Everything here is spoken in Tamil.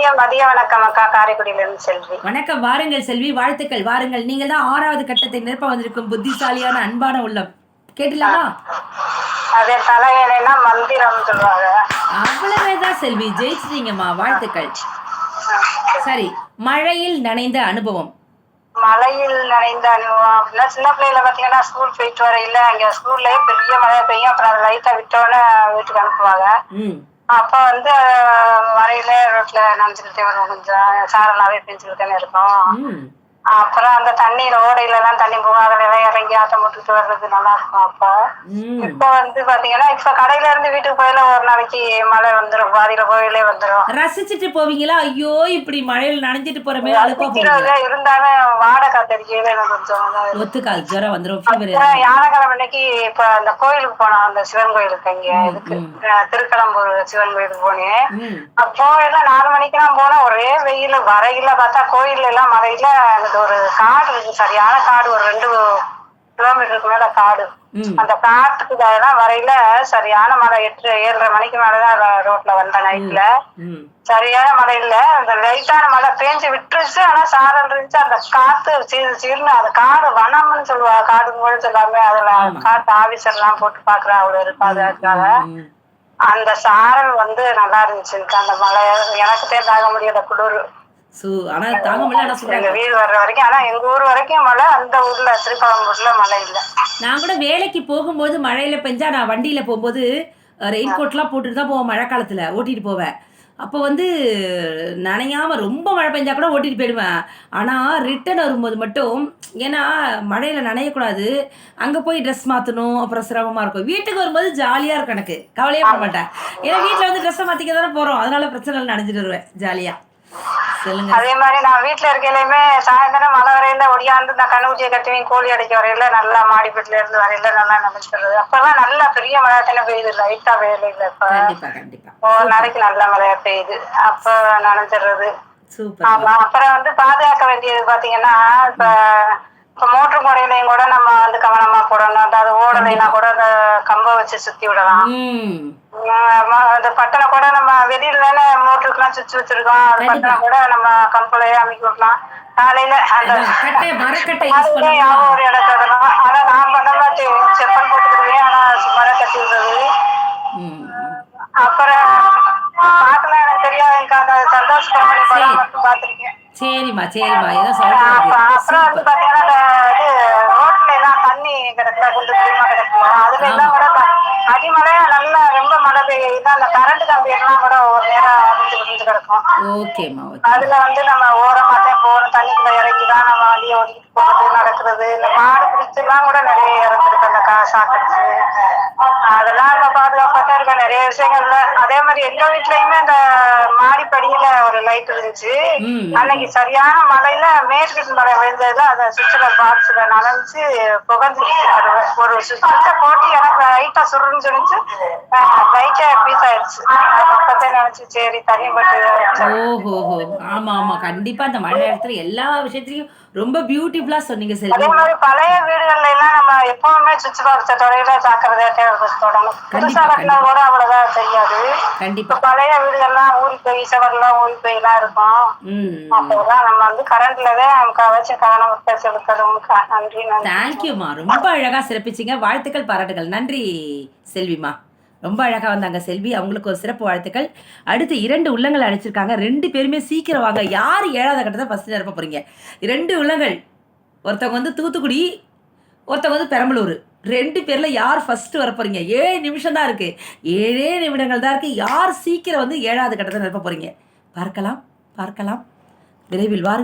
இனிய மதிய வணக்கம் அக்கா. காரைக்குடியில இருந்து செல்வி. வணக்கம். வாருங்கள் செல்வி. வாழ்த்துக்கள். வாருங்கள். நீங்கள் தான் ஆறாவது கட்டத்தை நிரப்ப வந்திருக்கும் புத்திசாலியான அன்பான உள்ளம். கேட்டலாமா அதே தலைவேலைன்னா மந்திரம் சொல்லுவாங்க. அவ்வளவுதான் செல்வி. ஜெயிச்சிட்டீங்கம்மா. வாழ்த்துக்கள். சரி. மழையில் நனைந்த அனுபவம். மழையில் நனைந்த அனுபவம் அப்படின்னா சின்ன பிள்ளையில பாத்தீங்கன்னா ஸ்கூல் போயிட்டு வரையில அங்க ஸ்கூல்லயே பெரிய மழை பெய்யும். அப்புறம் அதை லைட்டா விட்டோன்னே வீட்டுக்கு அனுப்புவாங்க. அப்ப வந்து வரையில ரோட்ல நினைச்சுக்கிட்டே வருவோம் கொஞ்சம். சாரலாவே பெஞ்சுக்கிட்டே இருக்கும். அப்புறம் அந்த தண்ணியில ஓடையில எல்லாம் தண்ணி போகும். அதுல எல்லாம் இறங்கி ஆட்டம் போட்டுட்டு வர்றது நல்லா இருக்கும் அப்ப. இப்ப வந்து பாத்தீங்கன்னா இப்ப கடையில இருந்து வீட்டுக்கு போயில ஒரு நாளைக்கு மழை வந்துரும். பாதியில கோயிலே வந்துரும். ரசிச்சுட்டு போவீங்களா? ஐயோ இப்படி மழையில் நனைஞ்சிட்டு போற மாதிரி அழுப்பா இருந்தாலும் வாடகை காத்தடிக்கவே எனக்கு கொஞ்சம். ஒத்துக்கால் ஜுரம் வந்துடும் யானைக்கிழமை அன்னைக்கு இப்ப அந்த கோயிலுக்கு போனோம். அந்த சிவன் கோயிலுக்கு இங்க இதுக்கு திருக்கடம்பூர் சிவன் கோயிலுக்கு போனேன். அப்போ எல்லாம் நாலு மணிக்கு நான் போனேன் ஒரே வெயில். வரையில பார்த்தா கோயில்ல எல்லாம் மறையில அந்த ஒரு காடு இருக்கு சரியான காடு ஒரு ரெண்டு கிலோமீட்டருக்கு மேல காடு. அந்த காட்டுக்கு எல்லாம் வரையில சரியான மழை எட்டு ஏழரை மணிக்கு மேலதான் ரோட்ல வந்தேன் நைட்ல சரியான மழை இல்ல. அந்த லைட்டான மழை பேஞ்சு விட்டுருச்சு. ஆனா சாரல் இருந்துச்சு. அந்த காத்து சீர் சீர்னு அந்த காடு வனம்னு சொல்லுவாங்க காடு முழுச்சு எல்லாமே அதுல காட்டு ஆபீசர் எல்லாம் போட்டு பாக்குறா அவ்வளவு இருக்காது அதுக்காக. அந்த சாரல் வந்து நல்லா இருந்துச்சு அந்த மழை எனக்கு தாங்க முடியல குளிர். சு ஆனா தாங்க முடியல ஆனா சொல்றாங்க? வீடு வர்ற வரைக்கும் ஆனா எங்க ஊர் வரைக்கும் மழை அந்த ஊர்ல திருப்பரம்பூர்ல மழை இல்ல. நான் கூட வேலைக்கு போகும்போது மழையில பெஞ்சா நான் வண்டியில போகும்போது ரெயின் கோட்லாம் போட்டுட்டு தான் போவேன் மழை காலத்துல ஓட்டிட்டு போவேன். அப்போ வந்து நனையாம ரொம்ப மழை பெஞ்சா கூட ஓட்டிட்டு போயிடுவேன். ஆனா ரிட்டர்ன் வரும்போது மட்டும் ஏன்னா மழையில நனையக்கூடாது. அங்க போய் ட்ரெஸ் மாத்தணும் அப்புறம் சிரமமா இருக்கும். வீட்டுக்கு வரும்போது ஜாலியா இருக்கும் எனக்கு. கவலையே பண்ண மாட்டேன். ஏன்னா வீட்டுல வந்து ட்ரெஸ்ஸை மாத்திக்க தானே போறோம். அதனால பிரச்சனை நனைஞ்சிட்டு வருவேன் ஜாலியா. சொல்லுங்க அதே மாதிரி நான் வீட்டுல இருக்கையிலுமே சாயந்தரம் மழை வரையில ஒடியாந்து நான் கண்ணுக்குட்டியை கட்டுவேன் கோழி அடைக்க வரையில நல்லா மாடிப்பீட்டுல இருந்து வரையில நல்லா நினைச்சிடுறது அப்பெல்லாம் நல்லா பெரிய மழை தானே பெய்யுது லைட்டா வெயில் இல்ல இப்ப. ஒரு நாளைக்கு நல்ல மழையா பெய்யுது. அப்ப நனைஞ்சிடுறது சூப்பர். ஆமா அப்புறம் வந்து பாதுகாக்க வேண்டியது பாத்தீங்கன்னா இப்ப இப்ப மோட்டர் முறையிலையும் கூட நம்ம வந்து கவனமா போடணும். அதாவது ஓடலைன்னா கூட அந்த கம்பை வச்சு சுத்தி விடலாம். பட்டனை கூட நம்ம வெளியில தானே மோட்டருக்குலாம் சுவிட்ச் வச்சிருக்கோம். பட்டனை கூட நம்ம கம்பளையே அமைக்க விடலாம். காலையில அந்த ஒரு இடத்துல ஆனா நான் பண்ண மாட்டேன் செப்பல் போட்டுக்கிடுவேன். ஆனா மழை கட்டி விடுறது. அப்புறம் பார்க்கலாம் எனக்கு தெரியாது. எனக்கு அந்த சந்தோஷ் கம்பெனி படம் மட்டும் பார்த்திருக்கேன். சரிம்மா சரிம்மா. ஏதோ அப்ப- சொல்றது அப்புறம் வந்து பாத்தீங்கன்னா இந்த இது ரோட்ல எல்லாம் தண்ணி கிடக்குல குண்டு குழிமா கிடக்குல அதுல எல்லாம் கூட ப- அடிமழையா நல்லா ரொம்ப மழை பெய்யுது அந்த கரண்ட் கம்பி எல்லாம் கூட ஒரு நேரம் அடிச்சு விழுந்து கிடக்கும். ஓகேம்மா ஓகே அதுல வந்து நம்ம ஓரமா தான் போறோம் தண்ணிக்குள்ள இறங்கி தான் நம்ம வண்டியை ஓடிக்கிட்டு போறது நடக்கிறது. இந்த மாடு பிடிச்சு எல்லாம் கூட நிறைய இறந்துருக்கு அந்த கா ஷாக்கடிச்சு அதெல்லாம் நம்ம பாதுகாப்பா தான் இருக்கோம். நிறைய விஷயங்கள்ல. அதே மாதிரி எங்க வீட்லயுமே இந்த மாடிப்படியில ஒரு லைட் இருந்துச்சு. அன்னைக்கு சரியான மழையில மேற்கு மழை விழுந்ததுல அந்த சுவிட்ச்ல பாக்ஸ்ல நனைஞ்சு புகஞ்சிருச்சு அது ஒரு சுவிட்ச போட்டு எனக்கு லைட்டா சுருன்னு சொல்லிச்சு. லைட்டா பீஸ் ஆயிடுச்சு. அது சரி பட்டு ஓஹோஹோ ஆமா ஆமா. கண்டிப்பா அந்த மழை நேரத்துல எல்லா விஷயத்துலயும் ரொம்ப பியூட்டிஃபுல்லா சொன்னீங்க அதே செல்வி மாதிரி பழைய வீடுகள்ல எல்லாம் நம்ம எப்பவுமே சுவிட்ச் பாக்ஸ தொடையில ஜாக்கிரதையா தொடணும் புதுசா கட்டினா கூட அவ்வளவுதான் தெரியாது. கண்டிப்பா. பழைய வீடுகள்லாம் ஊறி போய் செவர்லாம் ஊறி போய் எல்லாம் இருக்கும் அப்போதான் நம்ம வந்து கரண்ட்ல தான் நமக்கு வச்சு கவனம் செலுத்தணும் க- நன்றி தேங்க்யூம்மா ரொம்ப அழகா சிறப்பிச்சீங்க. வாழ்த்துக்கள் பாராட்டுகள் நன்றி செல்விமா. ரொம்ப அழகா வந்தாங்க செல்வி. அவங்களுக்கு ஒரு சிறப்பு வாழ்த்துக்கள். அடுத்து இரண்டு உள்ளங்கள் அழைச்சிருக்காங்க ரெண்டு பேருமே சீக்கிரம் வாங்க. யார் ஏழாவது கட்டத்தை ஃபஸ்ட்டு நிரப்ப போறீங்க? ரெண்டு உள்ளங்கள். ஒருத்தவங்க வந்து தூத்துக்குடி ஒருத்தவங்க வந்து பெரம்பலூர். ரெண்டு பேர்ல யார் ஃபர்ஸ்ட் வர ஏழு நிமிஷம் தான் இருக்கு. ஏழே நிமிடங்கள் தான் இருக்கு. யார் சீக்கிரம் வந்து ஏழாவது கட்டத்தை நிரப்ப போறீங்க? பார்க்கலாம் பார்க்கலாம். விரைவில் வாருங்கள்.